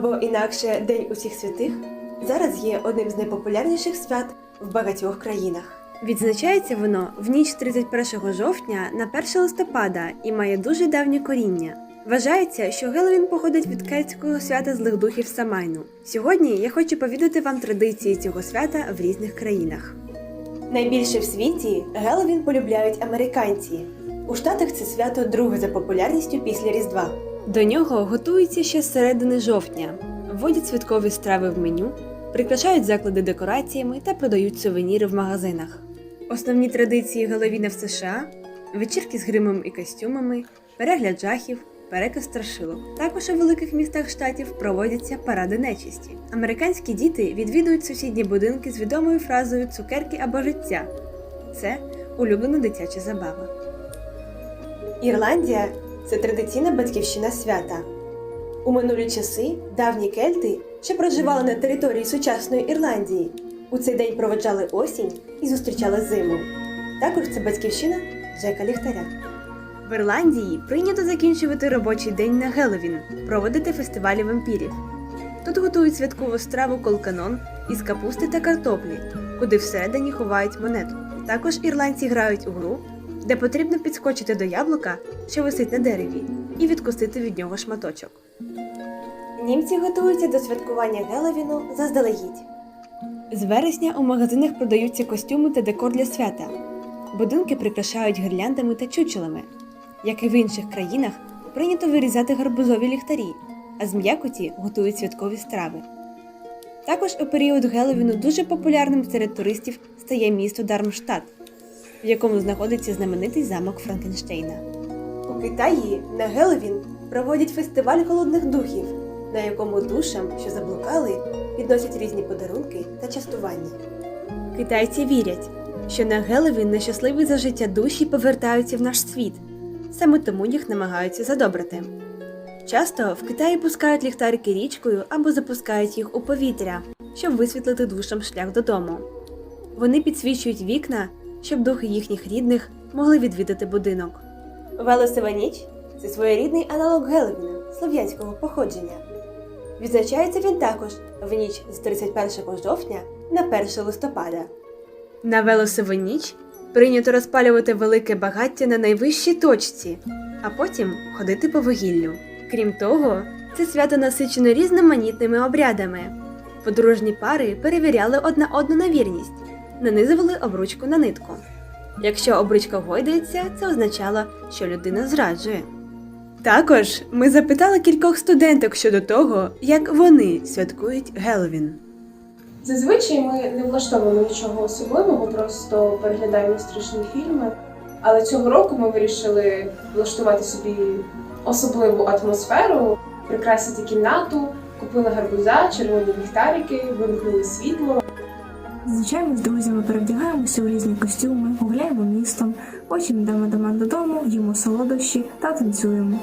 або інакше День усіх святих, зараз є одним з найпопулярніших свят в багатьох країнах. Відзначається воно в ніч 31 жовтня на 1 листопада і має дуже давнє коріння. Вважається, що Геловін походить від кельтського свята злих духів Самайну. Сьогодні я хочу повідати вам традиції цього свята в різних країнах. Найбільше в світі Геловін полюбляють американці. У Штатах це свято друге за популярністю після Різдва. До нього готуються ще з середини жовтня, вводять святкові страви в меню, прикрашають заклади декораціями та продають сувеніри в магазинах. Основні традиції Геловіна в США вечірки з гримом і костюмами, перегляд жахів, переказ страшилок. Також у великих містах штатів проводяться паради нечисті. Американські діти відвідують сусідні будинки з відомою фразою цукерки або життя. Це улюблена дитяча забава. Ірландія це традиційна батьківщина свята. У минулі часи давні кельти, що проживали на території сучасної Ірландії, у цей день проведжали осінь і зустрічали зиму. Також це батьківщина Джека Ліхтаря. В Ірландії прийнято закінчувати робочий день на Геловін, проводити фестивалі вампірів. Тут готують святкову страву колканон із капусти та картоплі, куди всередині ховають монету. Також ірландці грають у гру, де потрібно підскочити до яблука, що висить на дереві, і відкусити від нього шматочок. Німці готуються до святкування Геловіну заздалегідь. З вересня у магазинах продаються костюми та декор для свята. Будинки прикрашають гірляндами та чучелами. Як і в інших країнах, прийнято вирізати гарбузові ліхтарі, а з м'якоті готують святкові страви. Також у період Геловіну дуже популярним серед туристів стає місто Дармштадт, в якому знаходиться знаменитий замок Франкенштейна. У Китаї на Геловін проводять фестиваль голодних духів, на якому душам, що заблукали, підносять різні подарунки та частування. Китайці вірять, що на Геловін нещасливі за життя душі повертаються в наш світ, саме тому їх намагаються задобрити. Часто в Китаї пускають ліхтарики річкою або запускають їх у повітря, щоб висвітлити душам шлях додому. Вони підсвічують вікна, щоб духи їхніх рідних могли відвідати будинок. Велесова ніч це своєрідний аналог Геловіна слов'янського походження. Відзначається він також в ніч з 31 жовтня на 1 листопада. На Велесову ніч прийнято розпалювати велике багаття на найвищій точці, а потім ходити по вугіллю. Крім того, це свято насичено різноманітними обрядами. Подружні пари перевіряли одна одну на вірність, нанизували обручку на нитку. Якщо обручка гойдається, це означало, що людина зраджує. Також ми запитали кількох студенток щодо того, як вони святкують Геловін. Зазвичай ми не влаштовуємо нічого особливого, просто переглядаємо страшні фільми. Але цього року ми вирішили влаштувати собі особливу атмосферу, прикрасити кімнату, купили гарбуза, червоні ліхтарики, вимкнули світло. Звичайно, з друзями перевдягаємося у різні костюми, гуляємо містом, потім йдемо до мене додому, їмо солодощі та танцюємо.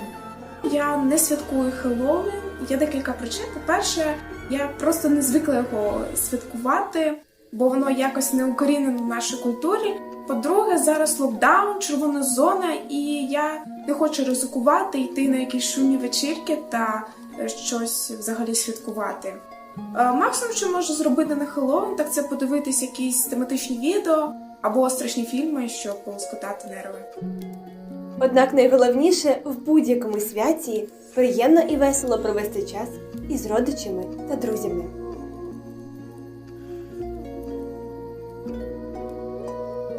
Я не святкую Хеллоуін. Є декілька причин. По-перше, я просто не звикла його святкувати, бо воно якось не укорінено в нашій культурі. По-друге, зараз локдаун, червона зона, і я не хочу ризикувати йти на якісь шумні вечірки та щось взагалі святкувати. Е, Максимум, що можу зробити на Хеллоуін, так це подивитись якісь тематичні відео або страшні фільми, щоб полоскотати нерви. Однак найголовніше в будь-якому святі приємно і весело провести час із родичами та друзями.